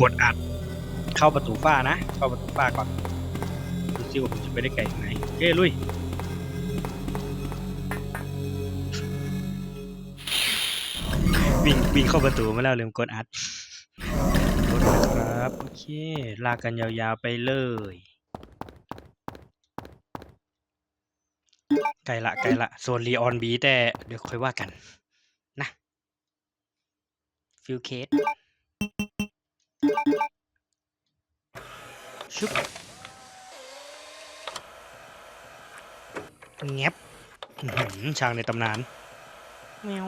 กดอัด เข้าประตูฝ้านะ เข้าประตูฝ้าก่อนดูซิว่าผมจะไปได้ไกลถึงไหนโอเคลุยวิ่งวิ่งเข้าประตูมาแล้วลืมกดอัดกดอัดครับโอเคลากกันยาวๆไปเลยไกลละไกลละโซนรีออนบีแต่เดี๋ยวค่อยว่ากัน นะฟิลเคส ชุบเงียบช่างในตำนานแมว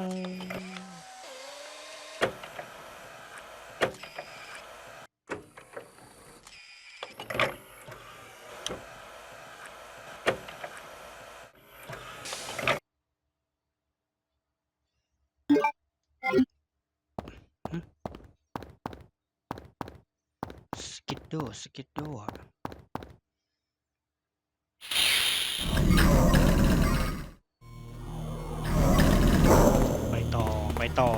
โดสกิดโดไปต่อ ไปต่อ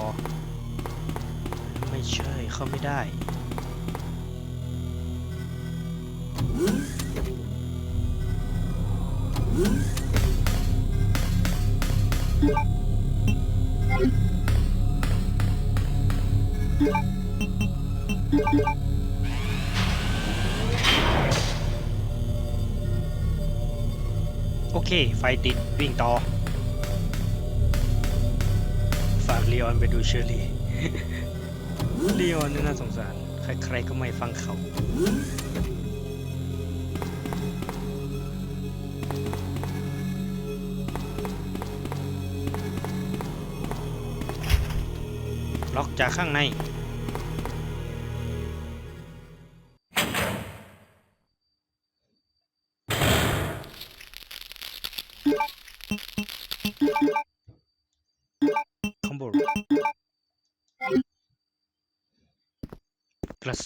ไม่ใช่ เข้าไม่ได้ ไฟติดวิ่งต่อ ฝากลีออนไปดูเชอรี่ลีออนนี่น่าสงสาร ใครๆก็ไม่ฟังเขาล็อกจากข้างใน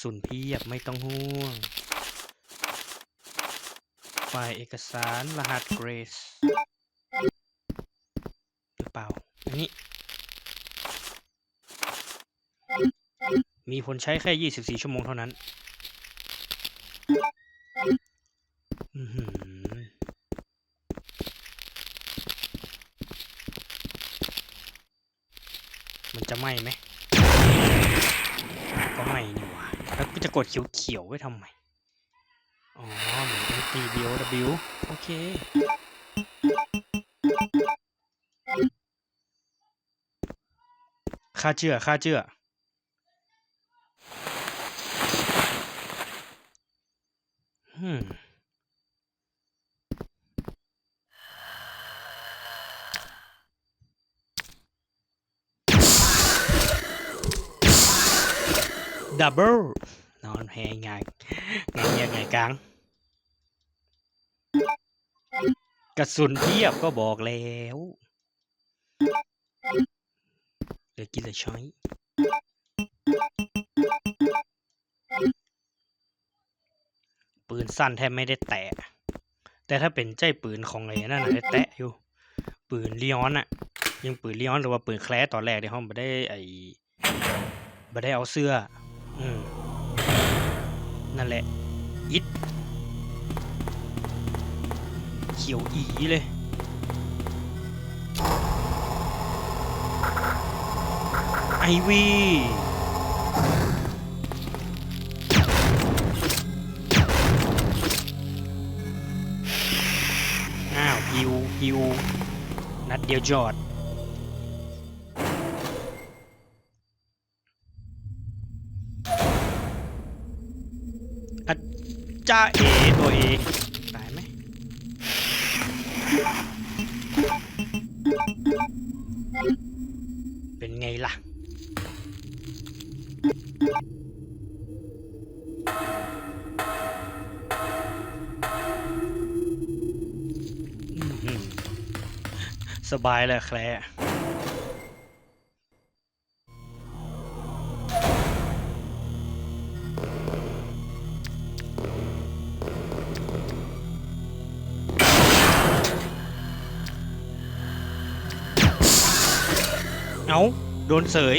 สุนเพียบไม่ต้องห่วง ไฟล์เอกสารรหัสเกรสหรือเปล่า อันนี้ มีผลใช้แค่ 24 ชั่วโมงเท่านั้นอือหือมันจะไหม้ไหมก็ไหม้นี่ แล้วก็จะกดเขียวๆไว้ทำไม อ๋อ เหมือนเป็นตี BOW โอเค ค่าเชื่อ ค่าเชื่ออื ดับเบิลนอนแพงไงไงเงียบไงกลาง กระสุนเพียบก็บอกแล้วเหลือกินเหลือใช้ปืนสั้นแทบไม่ได้แตะ แต่ถ้าเป็นใจปืนของไอ้นั่นน่ะได้แตะอยู่ ปืนลีออนอะยังปืนลีออนหรือว่าปืนแคลสตอนแรกที่เขาไม่ได้ไอ้ไม่ได้เอาเสื้อ นั่นแหละ อิดเขียวอีเลย ไอวีอ้าวฮิวฮิวนัดเดียวจอด จ้าเอตัวเอตายไหมเป็นไงล่ะสบายเลยแคลร์ โดนเสย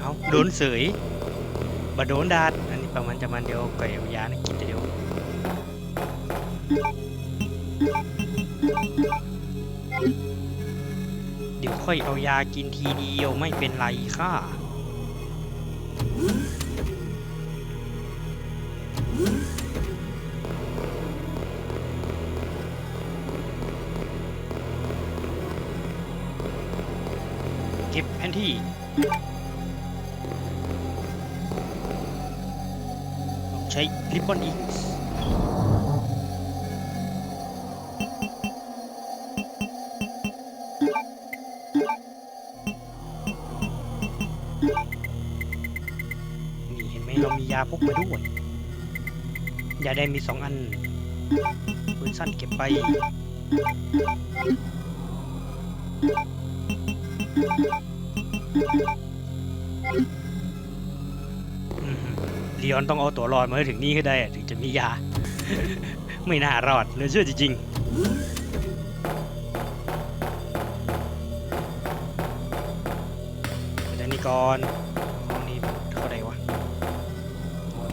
เอาโดนเสยบะโดนดาดอันนี้ประมาณจะมันเดียวไก่ยานะกินเดียว เดี๋ยวค่อยเอายากินทีเดียวไม่เป็นไรค่ะ งมีสองอันปืนสั้นเก็บไป ลีออนต้องเอาตัวรอดมาให้ถึงนี่ให้ได้ถึงจะมียา ไม่น่ารอดเลือเชื่อจริงๆไปด้านนี้ก่อนห้องนี้เท่าไหร่วะ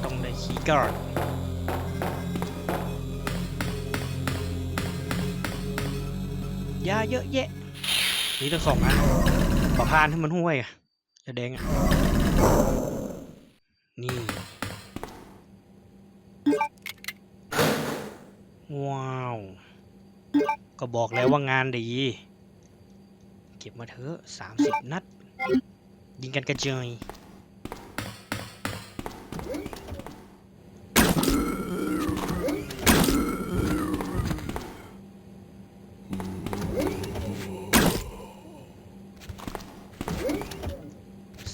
ต้องได้คีย์การ์ด ยาเยอะแยะ นี่ต้องสองอันประพานให้มันห้วยอะจะแดงอะนี่ว้าว ก็บอกแล้วว่างานดี เก็บมาเถอะสามสิบนัด ยิงกันกระเจย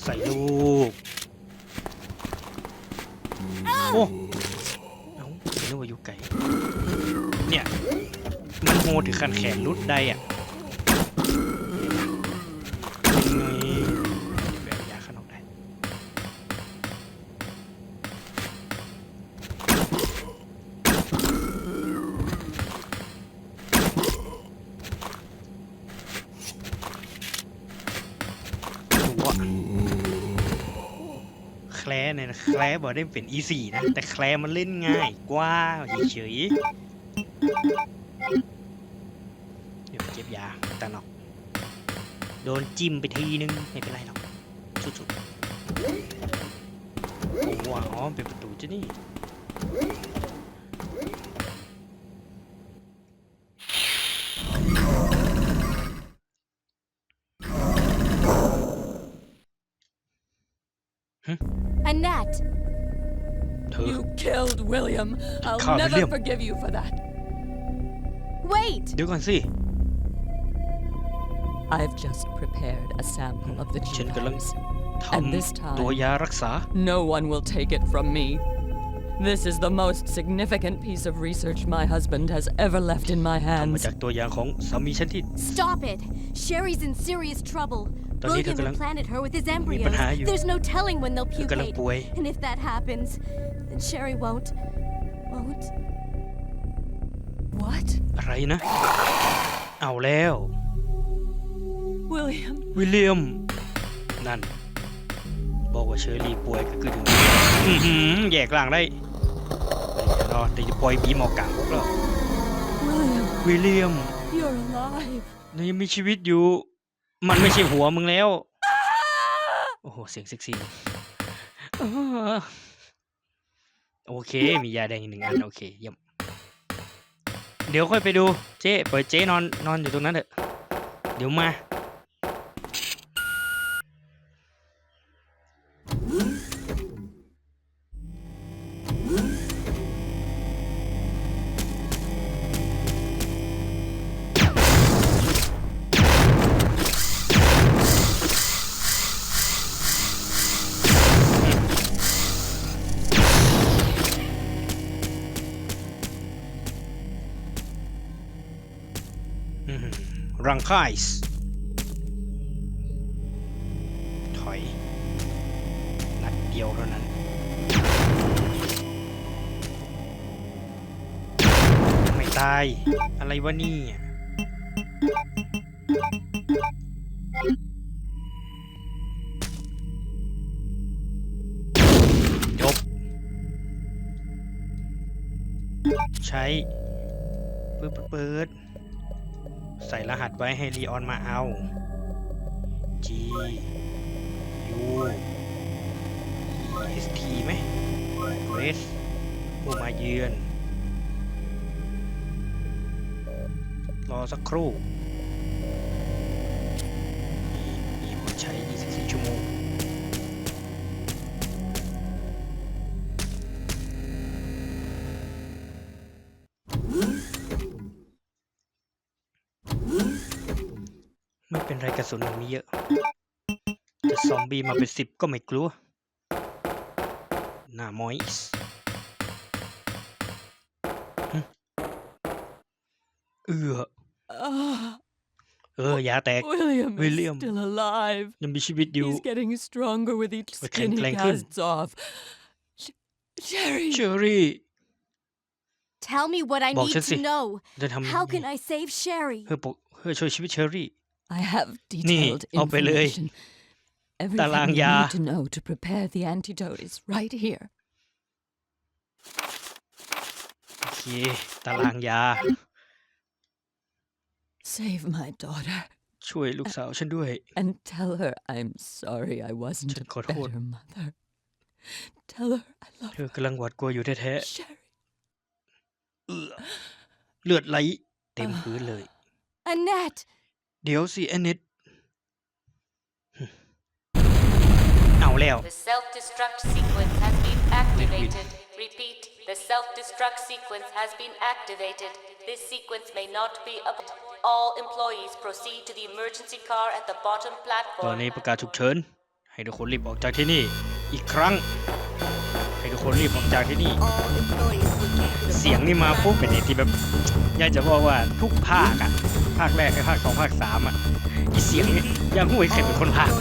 ใส่ลูก โอ้เอาไม่รู้ว่าอยู่ไกลเนี่ย มันโหดถึงขั้นแขนรุดได้อะ แคลร์บอกได้เป็น E4 นะ แต่แคลร์มันเล่นง่ายกว่าเฉยๆเดี๋ยวเก็บยาตานอกโดนจิ้มไปทีนึง ไม่เป็นไรหรอกสุดๆโอ้ว้าวอ๋อเป็นประตูจะนี่ Annette, เธอ You killed William. I'll Can't never William. forgive you for that. wait! เดี๋ยวก่อนสิ I've just prepared a sample of the G ฉันกำลัง virus. ท And this ำ time- ตัวยารักษา No one will take it from me. This is the most significant piece of research my husband has ever left in my ทำมา hands. จากตัวยาของสามีฉันที่ Stop it! Sherry's in serious trouble. ตอนนี้เธอ William กำลัง implanted her with his มีปัญ embryos. หาอยู่ There's no telling when they'll เธอกำลัง pupate. ป่วย And if that happens, then Sherry won't. won't. What? อะไรนะ เอาแล้ว William. วิลเลียม นั่น บอกว่าเชอรี่ป่วยก็คือถึงอื้อหือแยกล่างได้เนาะแต่จะปล่อยบีมออกกลางพวกเรา William, วิลเลียม you're alive. นายยังมีชีวิตอยู่ มันไม่ใช่หัวมึงแล้ว โอ้โห เสียงเซ็กซี่อ้าโอเค มียาแดงอีกหนึ่งอัน โอเคเยี่ยม เดี๋ยวค่อยไปดู เจ๊ปล่อยเจ๊นอนนอนอยู่ตรงนั้นเถอะ เดี๋ยวมาังค่ายถอย นัดเดียวเท่านั้น ไม่ตาย อะไรวะนี่จบ ใช้ เปิดเปิด ส่รหัสไว้ให้ลีออนมาเอา G U E S T ไหม Grace ผู้มาเยือน รอสักครู่ เป็นไรกระสุนมันมีเยอะ จะซอมบี้มาเป็นสิบก็ไม่กลัว หน้ามอยส์หึเออ Ah, เออ ยาแตก William, William. is still alive. ยังมีชีวิตอยู่ He's getting stronger with each But skin he Clank Clank casts off. Sh- Sherry, เชอรี่ Tell me what I บอก need ฉันสิ to know. จะทำ How can I save Sherry? เพื่อปกเพื่อช่วยชีวิตเชอรี่ I have detailed เอาไปเลย information. Everything ตาราง you ยา need to know to prepare the antidote is right here. โอเค ตารางยา Save my daughter ช่วยลูกสาวฉันด้วย and tell her I'm sorry I wasn'tฉั a นขอโทษ better mother. Tell her I love เธอกำลังหวาดกลัวอยู่แท้ Sherry. ๆเอือเลือดไหลเต็มพื้นเลย Annette! เดี๋ยวสิแอนเนตเอาแล้ว The self-destruct sequence has been activated. Repeat, the self-destruct sequence has been activated. This sequence may not be up. All employees proceed to the emergency car at the bottom ตอน platform. นี้ประกาศฉุกเฉิน ให้ทุกคนรีบออกจากที่นี่ อีกครั้ง ให้ทุกคนรีบออกจากที่นี่เสียงนี่มาปุ๊บเป็นเหตุที่แบบอยากจะบอกว่าทุกภาคอะ ภาคแรกไอ้ภาคสองภาคสามอะอีเสียงเนี่ยยังหู้ไอ้ใครเป็นคนภาค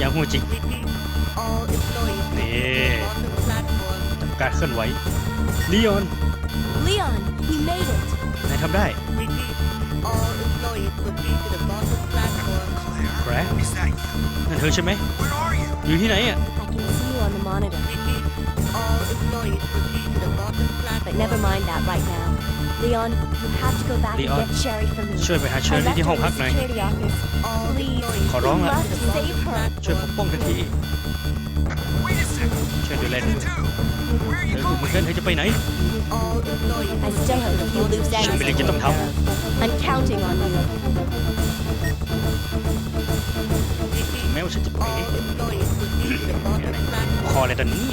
ยังหู้จริงนี่จำการเคลื่อนไหวลีออน Leon, you made it. นายทำได้แกรนั่นเธอใช่ไหมอยู่ที่ไหนอะ I can see you on the monitor. But never mind that right now. Leon, you have to go back Leon, and get Sherry for me. ช่วยไปหาเชอ I รี่ left ที่ her ห้อง in พัก the หน่อย security office. Please, ขอร้อง you ละ must save her. ช่วยปกป้องเธอทีช่วยดูแลเธอเธออยู่เหมือนกันเธอจะไปไหน I still have a few loose ฉัน ends ไม่ to ได้จะต้อง take ท care of. I'm counting on you. ำแม้ว่าฉันจะไปคออะไรตอนนี้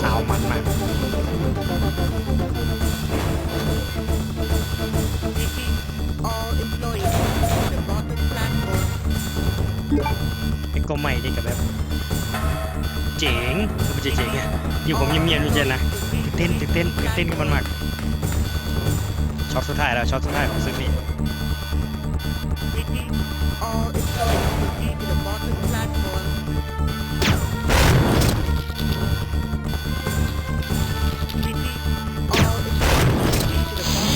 สาวมันมากไอ้ก็ไม่นี่กับแบบ เจ๋งไม่ใช่เจ๋งอะที่ผมเงียบๆนี่เจนนะตื่นเต้นตื่นเต้นตื่นเต้นกับมันมากช็อตสุดท้ายแล้วช็อตสุดท้ายของซึกนี่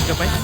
จบไป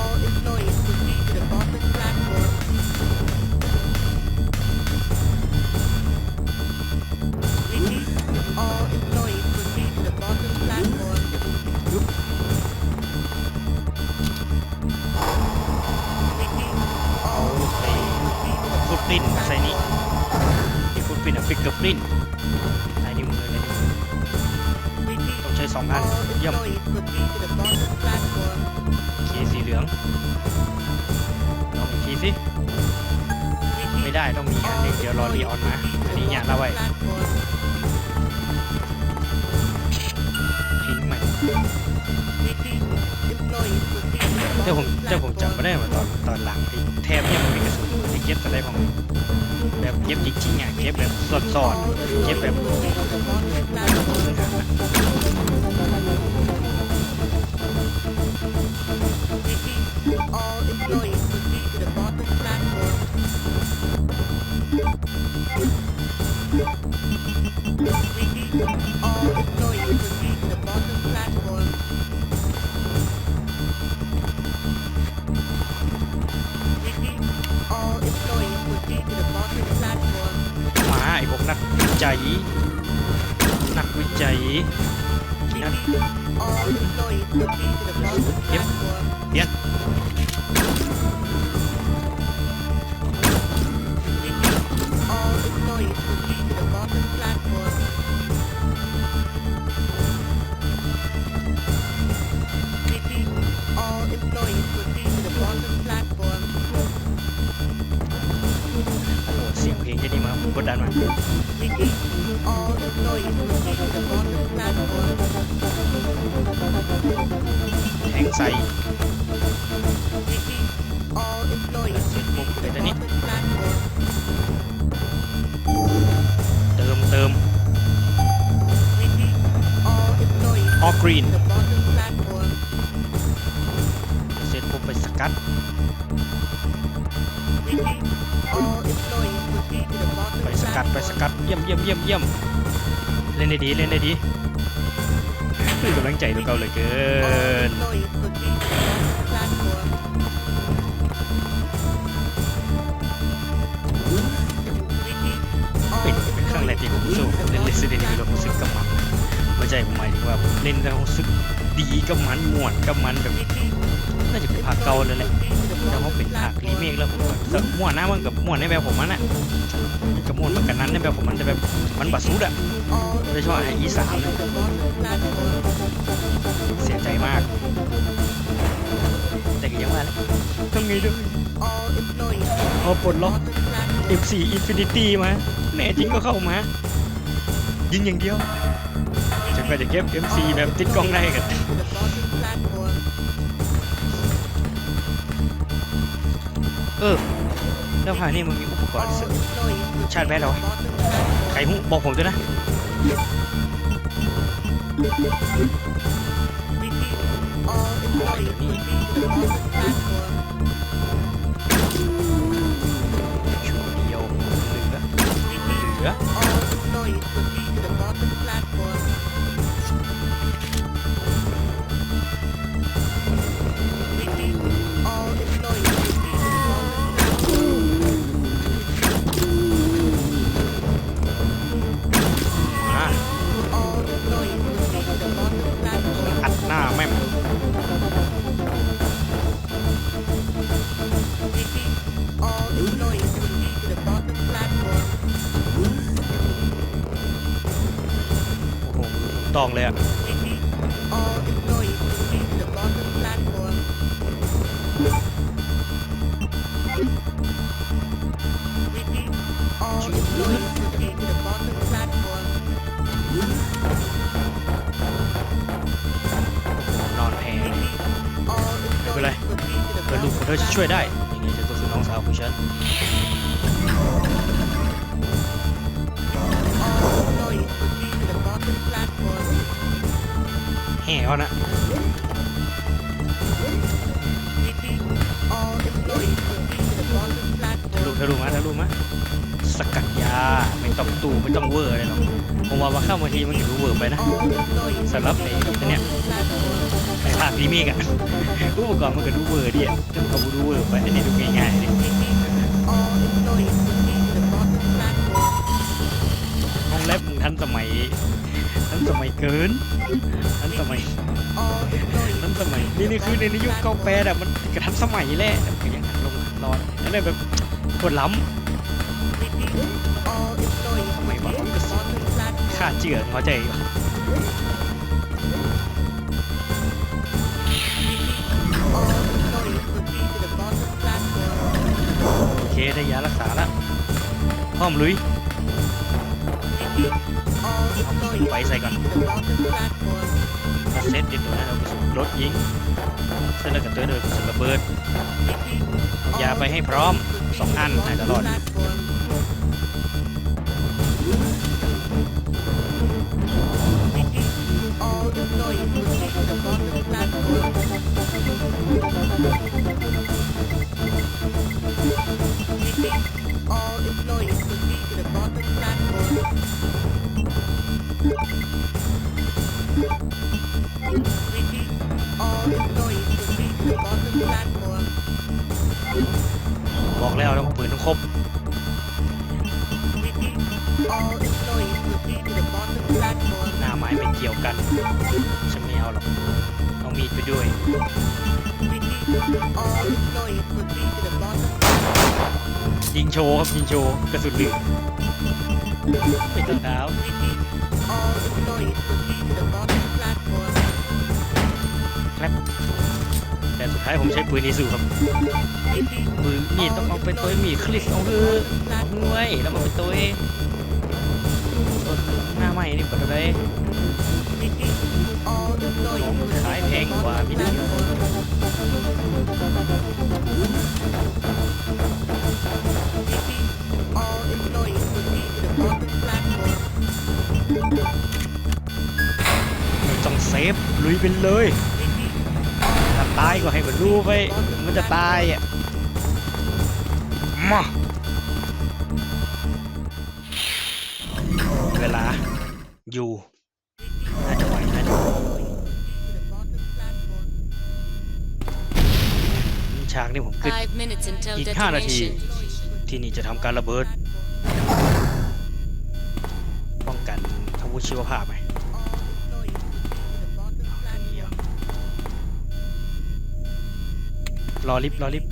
ลงแค่นี้มาผมกดดันมาแทงใส่มุมเตตานิกเติมเติมออกกรีน กัด Repeat. All employees proceed to the bottom ไปสกัดไปสกัดเยี่ยมเยี่ยมเยี่ยมเยี่ยมเล่นได้ดีเล่นได้ดีกำลังใจตัวเก่าเลยเกินเป็นเป็นครั้งแรกที่ผมรู้เล่น Resident Evil แล้วรู้สึกกับมันไม่ใช่ผมหมายถึงว่าเล่นแล้วรู้สึก ดีกับมันม่วนกับมันแบบน่าจะเป็นภาคเก่าเลยแหละแล้วเขาเป็นภาครีเมคแล้วผมก็เออม่วนนะมันกับม่วนในแบบผมมันอะมันกับม่วนเหมือนกันนั้นในแบบผมมันแต่แบบมันบัดซุดอะโดยเฉพาะออีสานเสียใจมาก แต่ก็ยังว่าแหละทำไงด้วยเอาปลดล็อก F4 Infinity มาแน่จริงก็เข้ามา ยิงอย่างเดียวจนกว่าจะเก็บ M4 แบบติดกล้องได้กัน เออเสื้อพานี่มันมีอุปกรณ์เสริมชาร์แม่เหรอวะใคหุ้บอกผมด้วยนะชุดเดียวเหลือเหลือ ต้องเลยอะนอนแพงไม่เป็นไรเกิดลูกของเธอจะช่วยได้ยังไงเธอก็คือน้องสาวของฉันอ้ย แห่เอานะทะลุทะลุมาทะลุมาสกัดยาไม่ต้องตู่ไม่ต้องเวอร์เลยหรอกผมว่ามาเข้ามางทีมันถือเวอร์ไปนะสำหรับไอ้ตัวเนี่ยไอ้ภาครีเมกอะอุปกรณ์มันก็ดูเวอร์ดิอะแต่มันก็บ่ดูเวอร์ไปอันนี้ดูง่ายๆดิห้องแลบมึงทันสมัย ทันสมัยเกินทันสมัยทันสมัยนี่นี่คือในยุคเก้าแปดอะมันกระทันสมัยแหละแต่ก็ยังหันลงรอดอันนี้แบบกดล้ repeat. All employees Oh my proceed God. to the bottom platform. ำค่าเจือเข้าใจปะโอเคได้ยารักษาละพร้อมลุย มาเซตเด็ดตัวนั้นเอากระสุนรถยิงเสร็จแล้วก็ตัวเดินกระสุนระเบิดอายาไปให้พร้อมสองอันน่าจะรอด All employees proceed to the bottom platform. หน้าไม้ไม่เกี่ยวกัน ฉันไม่เอาหรอกเอามีดไปด้วย Repeat. All employees proceed to the bottom ยิงโชว์ครับยิงโชว์กระสุนเหลืองไม่ต้องเท้า Repeat. All employees proceed to the bottom platform. ครับแต่สุดท้ายผมใช้ปืนอีซูครับ Repeat. ปืนมีดต้องเอาไปตัวมีดคลิสเอาเถอะเอาหน่วยแล้วมาไปตัวต้น หน้าใหม่นี่เปิเลยขายแพงกว่าพี่ดิจ้องเซฟลุยไปเลยถ้าตายก็ให้มันรู้ไปมันจะตายอะมาเวลา ยู่น่าจะไหวน่าจะไหว To the bottom platform. ฉากนี้ผมคิด Five minutes until อีกห้านาที detonation. ที่นี่จะทำการระเบิด ป้องกันอาวุธชีวภาพไหม All employees proceed to the bottom platform. รอลิฟต์รอลิฟ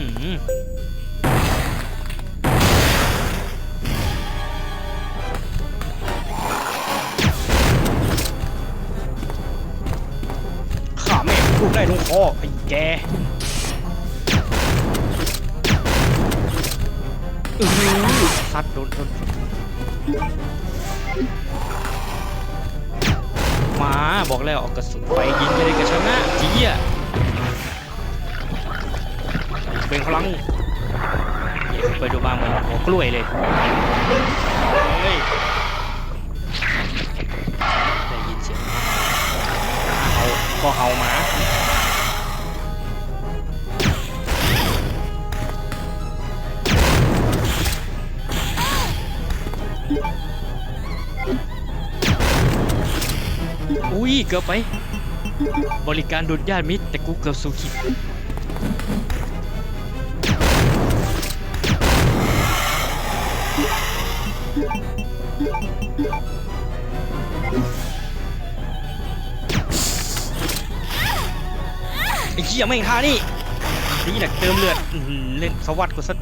ข้าแม่งพูดได้ลงคอไอ้แกอือหือซัดโดนโดนมาบอกแล้วเอากระสุนไฟยิงไปเลยกระชนะจี้อะ เป็นพลังไปดูบ้างเหมือนหัวกล้วยเลยเฮ้ยได้ยินเสียงเห่าก็เห่าหมาอุ้ยเกือบไป บริการโดญาติมิตรแต่กูเกือบสูขิด อ้เหี้ยแม่งท่านี่นี่แหละเติมเลือดอื้อหือเล่นสวัสดิ์กูสัก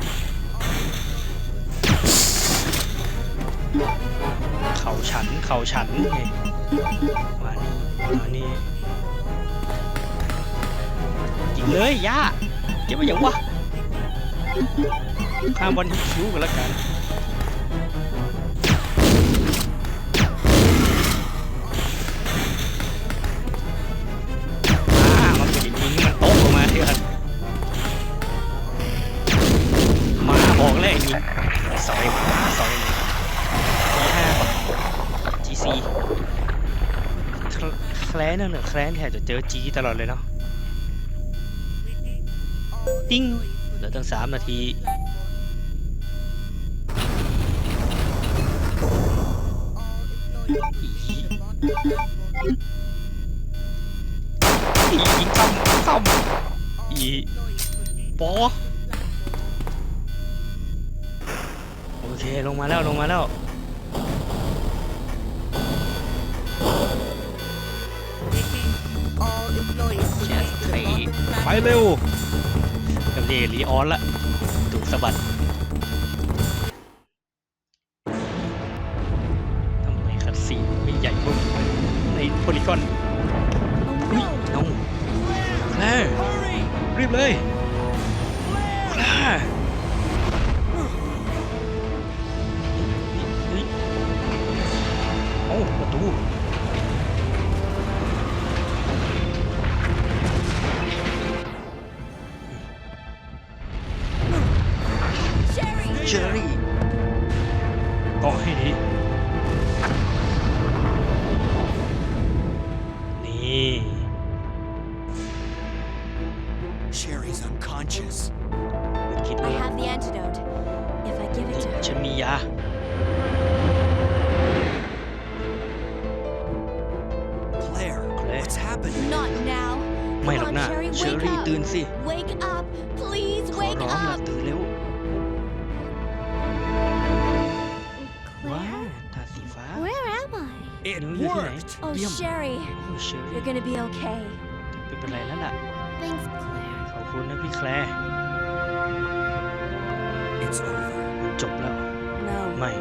เข่าฉันเข่าฉันเฮ้ยมานี่มานี่ยิงเลยย่าเก็บไว้อย่างวะข้ามบอลคิวกันแล้วกัน แคลนแทบจะเจอจีตลอดเลยเนาะติ้งเหลือตั้งสามนาที อีอีซ้ำซ้ำอีปอโอเค ลงมาแล้ว ลงมาแล้ว ไปเร็วกับเยลีออนละถูกสะบัด You're gonna be okay. ไม่เป็นไรแล้วล่ะ Thanks, Claire. ขอบคุณนะพี่แคลร์ It's over. จบแล้ว No. ไม่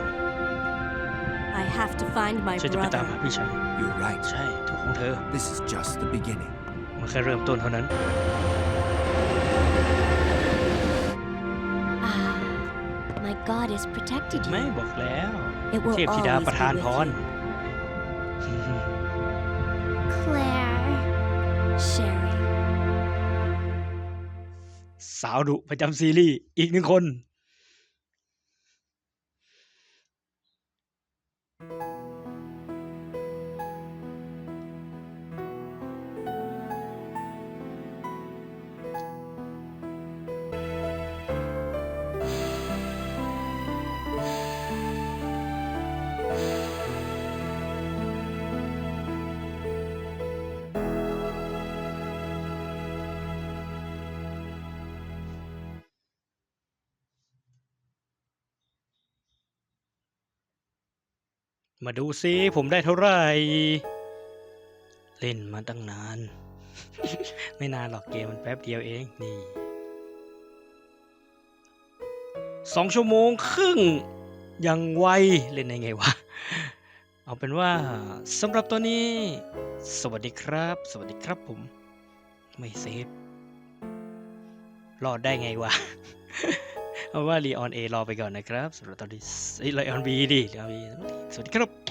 I have to find my ฉันจะไปตามหา brother. พี่ชาย You're right. ใช่ถูกของเธอ This is just the beginning. มันแค่เริ่มต้นเท่านั้น Ah, my God has protected ไม่ you. บอกแล้ว It will เทพธิดา always ประทาน be พ with ร you. สาวดุประจำซีรีส์อีกหนึ่งคน มาดูซิผมได้เท่าไหร่ เล่นมาตั้งนาน ไม่นานหรอกเกมมันแป๊บเดียวเองนี่สองชั่วโมงครึ่งยังไวเล่นได้ไงวะ เอาเป็นว่าสำหรับตัวนี้ สวัสดีครับ สวัสดีครับผม ไม่เซฟรอดได้ไงวะ เอาว่ารีออนเอรอไปก่อนนะครับสำหรับตอนนี้เอ้ยรีออนบีดิรีออนบีสวัสดีครับ